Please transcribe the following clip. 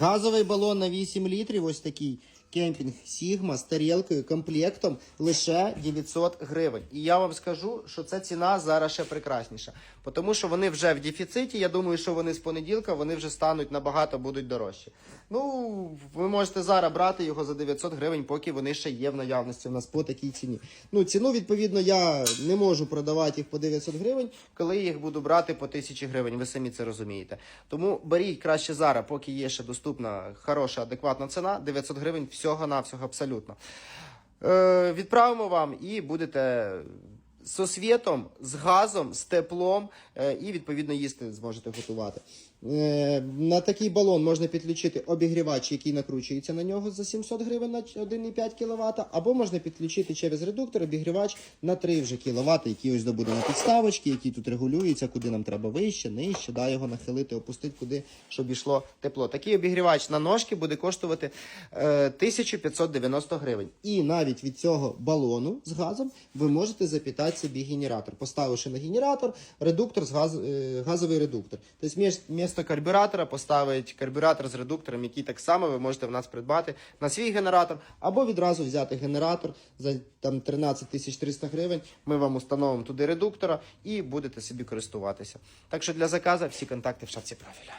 Газовий балон на 8 літрів, ось такий кемпінг Сігма з тарілкою, комплектом лише 900 гривень. І я вам скажу, що ця ціна зараз ще прекрасніша. Тому що вони вже в дефіциті. Я думаю, що вони з понеділка вони вже стануть набагато будуть дорожчі. Ну, ви можете зараз брати його за 900 гривень, поки вони ще є в наявності в нас по такій ціні. Ну, ціну, відповідно, я не можу продавати їх по 900 гривень, коли їх буду брати по 1000 гривень. Ви самі це розумієте. Тому беріть краще зараз, поки є ще доступна хороша, адекватна ціна. 900 гривень всього-навсього абсолютно. Е, відправимо вам і будете з освітом, з газом, з теплом е, і відповідно їсти зможете готувати. Е, на такий балон можна підключити обігрівач, який накручується на нього за 700 гривень на 1,5 кВт, або можна підключити через редуктор обігрівач на 3 вже кВт, який ось добуде на підставочки, який тут регулюється, куди нам треба вище, нижче, да, його нахилити, опустити, куди, щоб йшло тепло. Такий обігрівач на ножки буде коштувати е, 1590 гривень. І навіть від цього балону з газом ви можете запітати собі генератор. Поставивши на генератор, редуктор з газ, е, газовий редуктор. Тобто вмісто карбюратора поставить карбюратор з редуктором, який так само ви можете в нас придбати на свій генератор, або відразу взяти генератор за там 13 300 гривень. Ми вам установимо туди редуктора і будете собі користуватися. Так що для заказу всі контакти в шапці профіля.